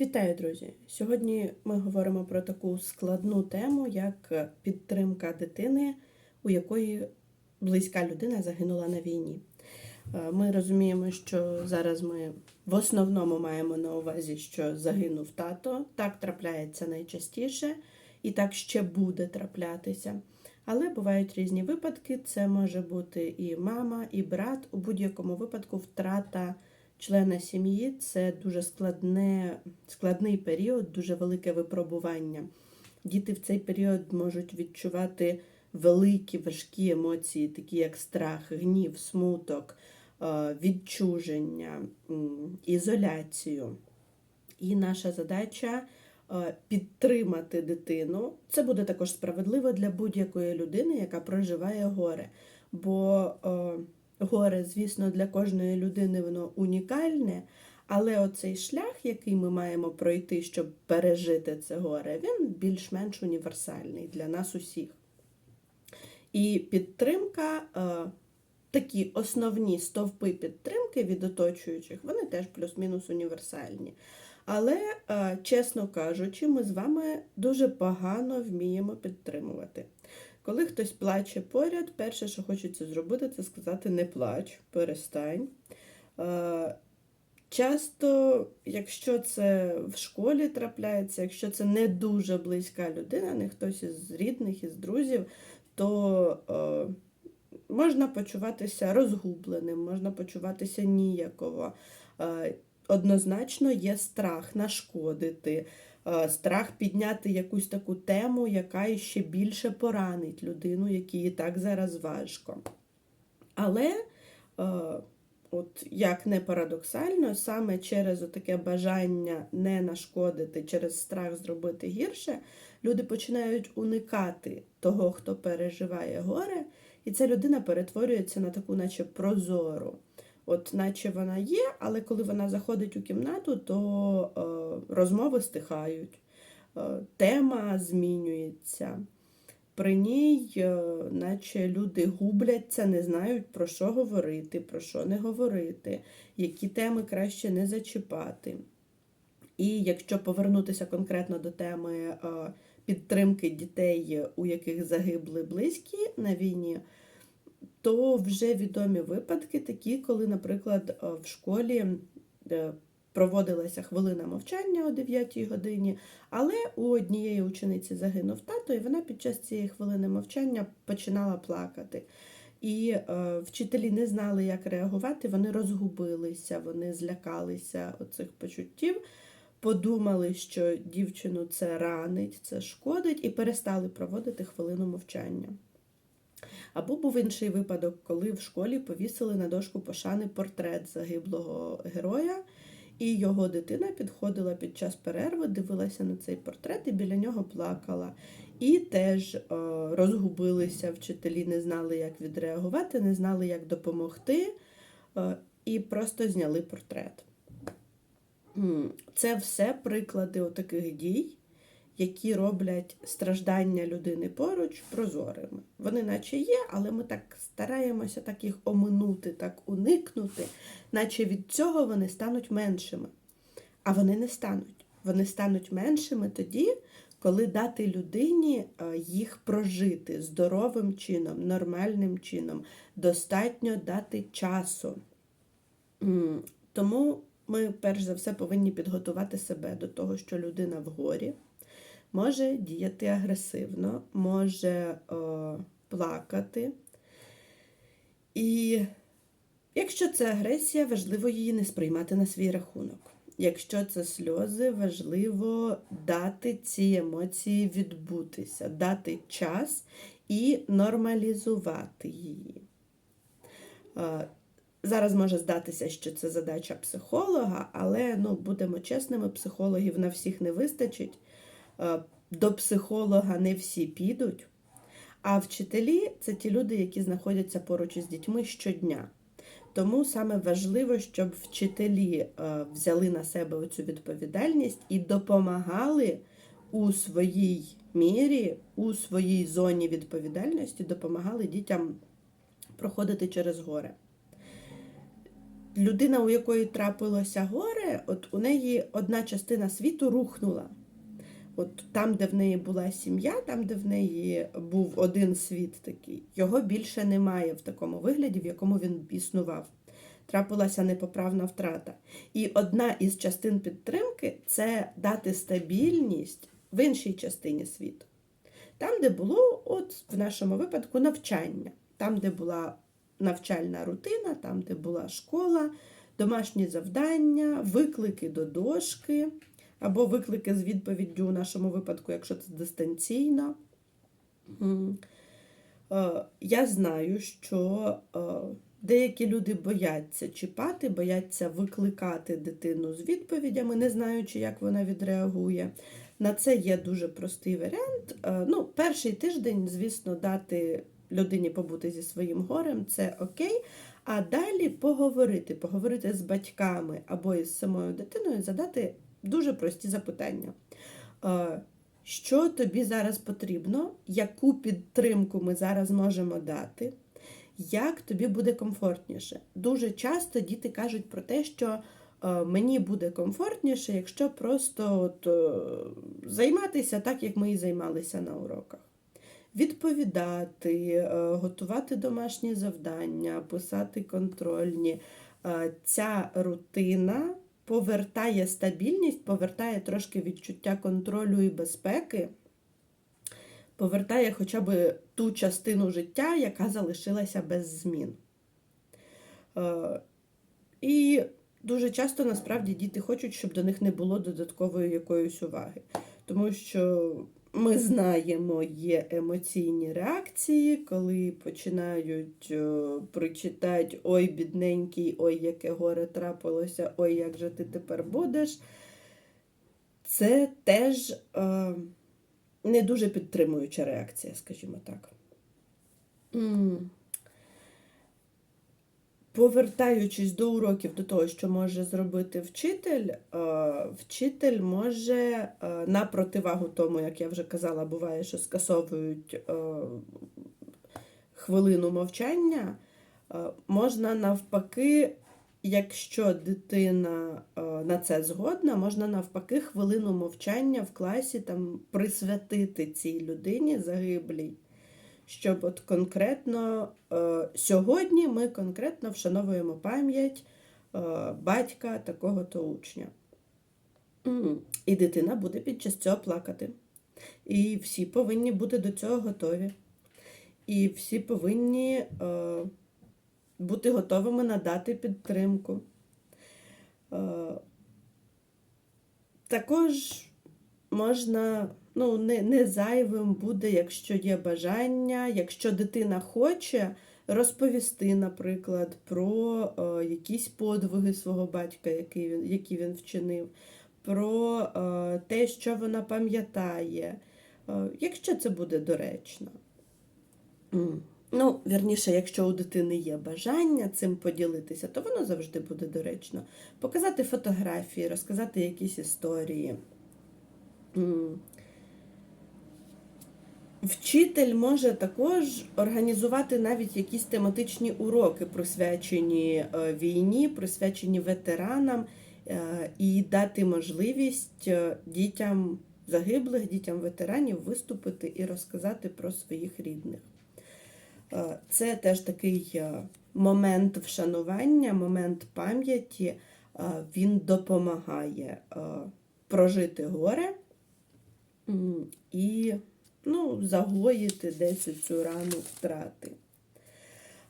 Вітаю, друзі! Сьогодні ми говоримо про таку складну тему, як підтримка дитини, у якої близька людина загинула на війні. Е, Ми розуміємо, що зараз ми в основному маємо на увазі, що загинув тато. Так трапляється найчастіше, і так ще буде траплятися. Але бувають різні випадки. Це може бути і мама, і брат. У будь-якому випадку втрата члена сім'ї це дуже складне, складний період, дуже велике випробування. Діти в цей період можуть відчувати великі важкі емоції, такі як страх, гнів, смуток, е, відчуження, ізоляцію. І наша задача е, підтримати дитину. Це буде також справедливо для будь-якої людини, яка проживає горе. Бо е, горе, звісно, для кожної людини воно унікальне, але оцей шлях, який ми маємо пройти, щоб пережити це горе, він більш-менш універсальний для нас усіх. І підтримка, е, такі основні стовпи підтримки від оточуючих, вони теж плюс-мінус універсальні. Але, е, чесно кажучи, ми з вами дуже погано вміємо підтримувати. Коли хтось плаче поряд, перше, що хочеться зробити, це сказати не плач, перестань. Е, Часто, якщо це в школі трапляється, якщо це не дуже близька людина, не хтось із рідних, із друзів, то е, можна почуватися розгубленим, можна почуватися ніяково. Е, однозначно є страх нашкодити, страх підняти якусь таку тему, яка ще більше поранить людину, якій і так зараз важко. Але, е, от як не парадоксально, саме через таке бажання не нашкодити, через страх зробити гірше, люди починають уникати того, хто переживає горе, і ця людина перетворюється на таку, наче прозору. От, наче вона є, але коли вона заходить у кімнату, то е, розмови стихають, е, тема змінюється. При ній, е, наче люди губляться, не знають, про що говорити, про що не говорити, які теми краще не зачіпати. І якщо повернутися конкретно до теми е, підтримки дітей, у яких загибли близькі на війні, то вже відомі випадки такі, коли, наприклад, е, в школі е, проводилася хвилина мовчання о 9 годині, але у однієї учениці загинув тато, і вона під час цієї хвилини мовчання починала плакати. І е, вчителі не знали, як реагувати, вони розгубилися, вони злякалися оцих почуттів, подумали, що дівчину це ранить, це шкодить, і перестали проводити хвилину мовчання. Або був інший випадок, коли в школі повісили на дошку пошани портрет загиблого героя, і його дитина підходила під час перерви, дивилася на цей портрет і біля нього плакала. І теж е, розгубилися вчителі, не знали, як відреагувати, не знали, як допомогти, е, і просто зняли портрет. Це все приклади таких дій, які роблять страждання людини поруч прозорими. Вони наче є, але ми так стараємося так їх оминути, так уникнути, наче від цього вони стануть меншими. А вони не стануть. Вони стануть меншими тоді, коли дати людині е, їх прожити здоровим чином, нормальним чином, достатньо дати часу. Тому ми, перш за все, повинні підготувати себе до того, що людина в горі може діяти агресивно, може о, плакати. І якщо це агресія, важливо її не сприймати на свій рахунок. Якщо це сльози, важливо дати ці емоції відбутися, дати час і нормалізувати її. Зараз може здатися, що це задача психолога, але ну, будемо чесними, психологів на всіх не вистачить. До психолога не всі підуть. А вчителі це ті люди, які знаходяться поруч із дітьми щодня. Тому саме важливо, щоб вчителі взяли на себе оцю відповідальність і допомагали у своїй мірі, у своїй зоні відповідальності, допомагали дітям проходити через горе. людина, у якої трапилося горе, от у неї одна частина світу рухнула. От там, де в неї була сім'я, там, де в неї був один світ такий, його більше немає в такому вигляді, в якому він існував. Трапилася непоправна втрата. І одна із частин підтримки це дати стабільність в іншій частині світу. Там, де було, от в нашому випадку, навчання, там, де була навчальна рутина, там, де була школа, домашні завдання, виклики до дошки, або виклики з відповіддю у нашому випадку, якщо це дистанційно. Е, Я знаю, що е, деякі люди бояться чіпати, бояться викликати дитину з відповідями, не знаючи, як вона відреагує. На це є дуже простий варіант. Е, Ну, перший тиждень, звісно, дати людині побути зі своїм горем це окей. А далі поговорити, поговорити з батьками або із самою дитиною, задати дуже прості запитання. Е, Що тобі зараз потрібно, яку підтримку ми зараз можемо дати, як тобі буде комфортніше? Дуже часто діти кажуть про те, що е, мені буде комфортніше, якщо просто от, е, займатися так, як ми і займалися на уроках. Відповідати, готувати домашні завдання, писати контрольні. Ця рутина повертає стабільність, повертає трошки відчуття контролю і безпеки, повертає хоча б ту частину життя, яка залишилася без змін. Е, І дуже часто насправді діти хочуть, щоб до них не було додаткової якоїсь уваги. Тому що ми знаємо, є емоційні реакції, коли починають прочитати причитати Ой, бідненький, ой, яке горе трапилося, ой, як же ти тепер будеш. Це теж е, не дуже підтримуюча реакція, скажімо так. Повертаючись до уроків, до того, що може зробити вчитель, е, вчитель може е, на противагу тому, як я вже казала, буває, що скасовують е, хвилину мовчання, можна навпаки, якщо дитина на це згодна, можна навпаки хвилину мовчання в класі там присвятити цій людині загиблій щоб от конкретно е, сьогодні ми конкретно вшановуємо пам'ять е, батька такого-то учня. І дитина буде під час цього плакати. І всі повинні бути до цього готові. І всі повинні е, бути готовими надати підтримку. Е, також можна, ну, не, не зайвим буде, якщо є бажання, якщо дитина хоче розповісти, наприклад, про е, якісь подвиги свого батька, які він, які він вчинив, про е, те, що вона пам'ятає, е, якщо це буде доречно. М. Ну, вірніше, якщо у дитини є бажання цим поділитися, то воно завжди буде доречно. Показати фотографії, розказати якісь історії. Вчитель може також організувати навіть якісь тематичні уроки, присвячені е, війні, присвячені ветеранам, е, і дати можливість е, дітям загиблих, дітям ветеранів виступити і розказати про своїх рідних. Це теж такий момент вшанування, момент пам'яті. Він допомагає прожити горе і ну, загоїти десь цю рану втрати.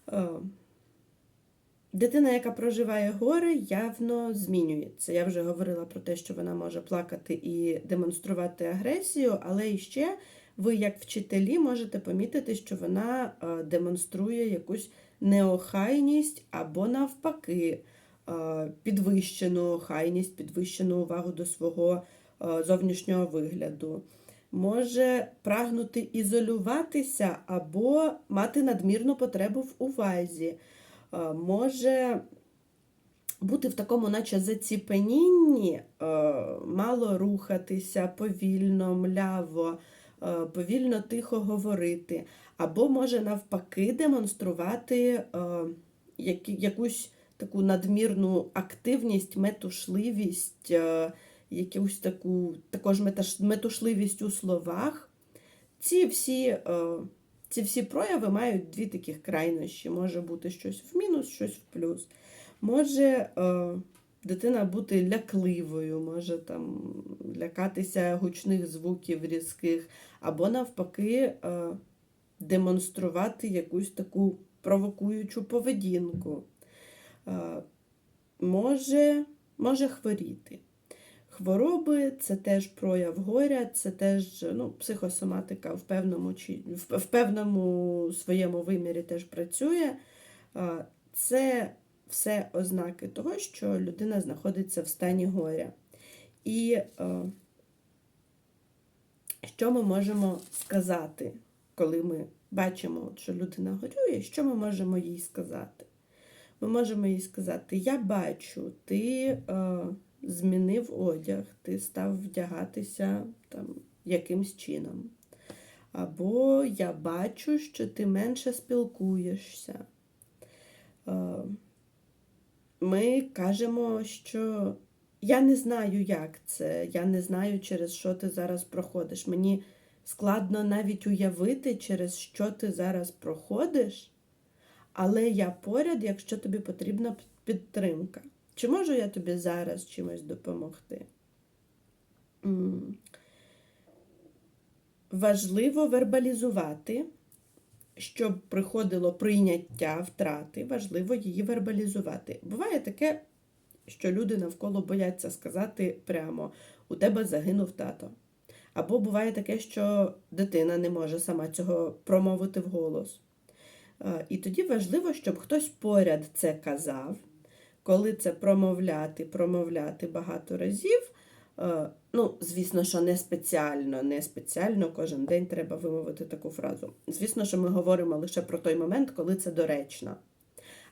Е, Дитина, яка проживає горе, явно змінюється. Я вже говорила про те, що вона може плакати і демонструвати агресію, але і ще ви, як вчителі, можете помітити, що вона е, демонструє якусь неохайність або навпаки е, підвищену охайність, підвищену увагу до свого зовнішнього вигляду. Може прагнути ізолюватися або мати надмірну потребу в увазі. Е, Може бути в такому, наче заціпенінні, е, мало рухатися, повільно, мляво, е, повільно тихо говорити, або може навпаки демонструвати е, якусь таку надмірну активність, метушливість, е, якусь таку також метушливість у словах. Ці всі, е, ці всі прояви мають дві таких крайнощі. Може бути щось в мінус, щось в плюс. Може е, дитина бути лякливою, може там лякатися гучних звуків різких, або навпаки е, демонструвати якусь таку провокуючу поведінку. Може, може хворіти. Хвороби це теж прояв горя, це теж ну, психосоматика в певному, чи, в, певному своєму вимірі теж працює. Це все ознаки того, що людина знаходиться в стані горя. І що ми можемо сказати, коли ми бачимо, що людина горює, що ми можемо їй сказати? Ми можемо їй сказати: Я бачу, ти. Змінив одяг, ти став вдягатися там якимсь чином. Або я бачу, що ти менше спілкуєшся. Е, Ми кажемо, що я не знаю, як це, я не знаю, через що ти зараз проходиш. Мені складно навіть уявити, через що ти зараз проходиш, але я поряд, якщо тобі потрібна підтримка. Чи можу я тобі зараз чимось допомогти? Важливо вербалізувати, щоб приходило прийняття втрати, важливо її вербалізувати. Буває таке, що люди навколо бояться сказати прямо: у тебе загинув тато. Або буває таке, що дитина не може сама цього промовити вголос. Е, І тоді важливо, щоб хтось поряд це казав коли це промовляти, промовляти багато разів. е, Ну, звісно, що не спеціально, не спеціально кожен день треба вимовити таку фразу. Звісно, що ми говоримо лише про той момент, коли це доречно.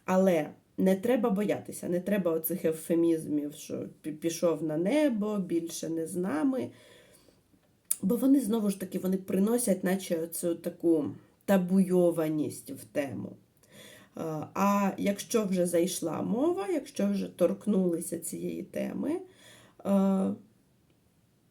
Але не треба боятися, не треба оцих ефемізмів, що пішов на небо, більше не з нами. Бо вони знову ж таки вони приносять, наче цю таку табуйованість в тему. А якщо вже зайшла мова, якщо вже торкнулися цієї теми,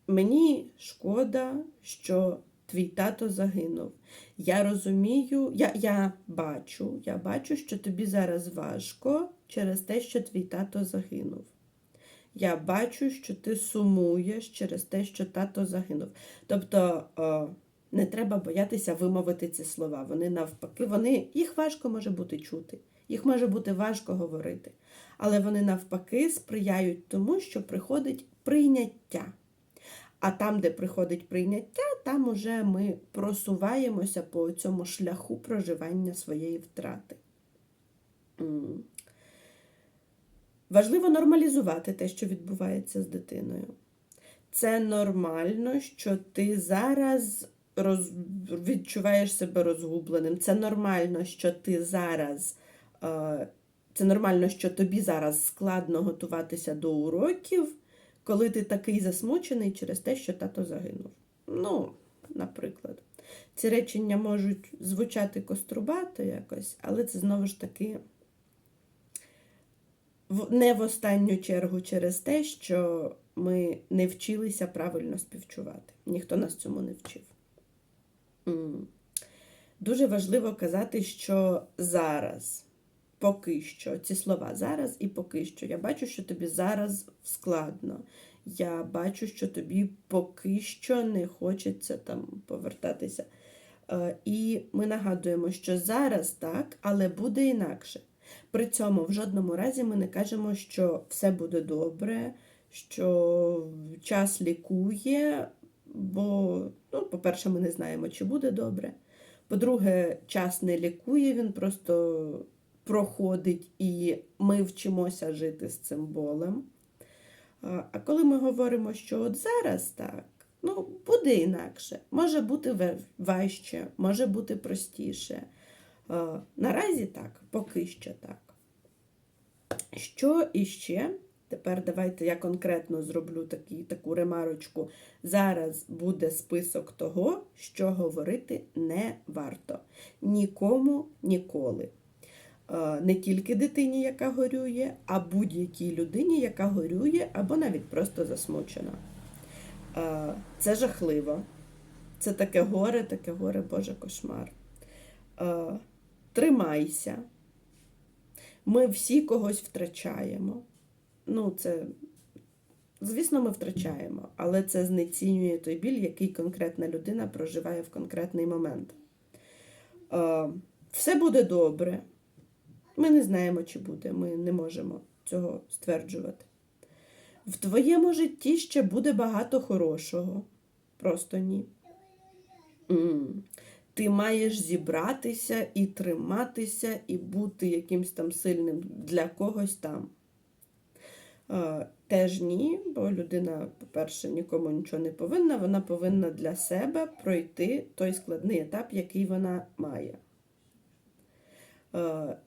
мені шкода, що твій тато загинув. Я розумію, я я бачу, я бачу, що тобі зараз важко через те, що твій тато загинув. Я бачу, що ти сумуєш через те, що тато загинув. Тобто не треба боятися вимовити ці слова. Вони навпаки, вони, їх важко може бути чути, їх може бути важко говорити. Але вони навпаки сприяють тому, що приходить прийняття. А там, де приходить прийняття, там уже ми просуваємося по цьому шляху проживання своєї втрати. Важливо нормалізувати те, що відбувається з дитиною. Це нормально, що ти зараз роз... відчуваєш себе розгубленим. Це нормально, що ти зараз. Е... Це нормально, що тобі зараз складно готуватися до уроків, коли ти такий засмучений через те, що тато загинув. Ну, наприклад. Ці речення можуть звучати кострубато якось, але це знову ж таки не в останню чергу через те, що ми не вчилися правильно співчувати. Ніхто нас цьому не вчив. Дуже важливо казати, що зараз, поки що, ці слова зараз і поки що. Я бачу, що тобі зараз складно. Я бачу, що тобі поки що не хочеться там повертатися. Е, і ми нагадуємо, що зараз так, але буде інакше. При цьому в жодному разі ми не кажемо, що все буде добре, що час лікує, бо, ну, по-перше, ми не знаємо, чи буде добре. По-друге, час не лікує, він просто проходить і ми вчимося жити з цим болем. А коли ми говоримо, що от зараз так, ну, буде інакше, може бути важче, може бути простіше. Наразі так, поки що так. Що іще? Тепер давайте я конкретно зроблю такі, таку ремарочку. Зараз буде список того, що говорити не варто. Нікому ніколи. е, не тільки дитині, яка горює, а будь-якій людині, яка горює або навіть просто засмучена. Е, Це жахливо. Це таке горе, таке горе, Боже кошмар. Е, Тримайся. Ми всі когось втрачаємо. Ну, це, звісно, ми втрачаємо, але це знецінює той біль, який конкретна людина проживає в конкретний момент. Е, Все буде добре. Ми не знаємо, чи буде, ми не можемо цього стверджувати. В твоєму житті ще буде багато хорошого. Просто ні. Ти маєш зібратися і триматися, і бути якимсь там сильним для когось там. Е, Теж ні, бо людина, по-перше, нікому нічого не повинна, вона повинна для себе пройти той складний етап, який вона має. Е,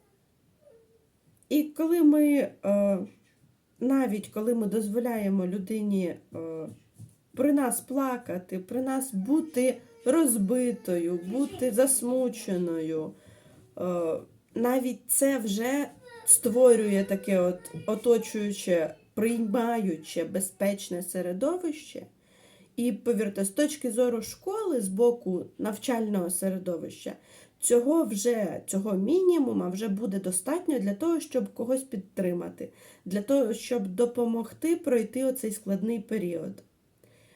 І коли ми, е, навіть коли ми дозволяємо людині при нас плакати, при нас бути розбитою, бути засмученою, навіть це вже створює таке от оточуюче, приймаюче безпечне середовище. І повірте, з точки зору школи, з боку навчального середовища, цього вже цього мінімума вже буде достатньо для того, щоб когось підтримати, для того, щоб допомогти пройти оцей складний період.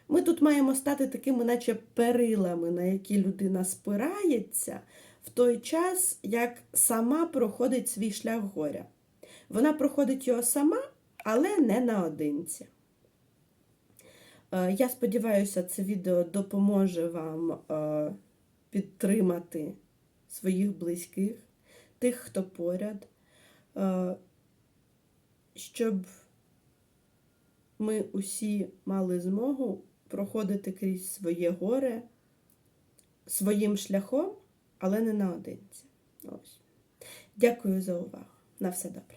Ми тут маємо стати такими, наче перилами, на які людина спирається, в той час, як сама проходить свій шлях горя. Вона проходить його сама, але не наодинці. Е, Я сподіваюся, це відео допоможе вам е, підтримати своїх близьких, тих, хто поряд, е, щоб ми усі мали змогу проходити крізь своє горе своїм шляхом, але не наодинці. Ось. Дякую за увагу. На все добре.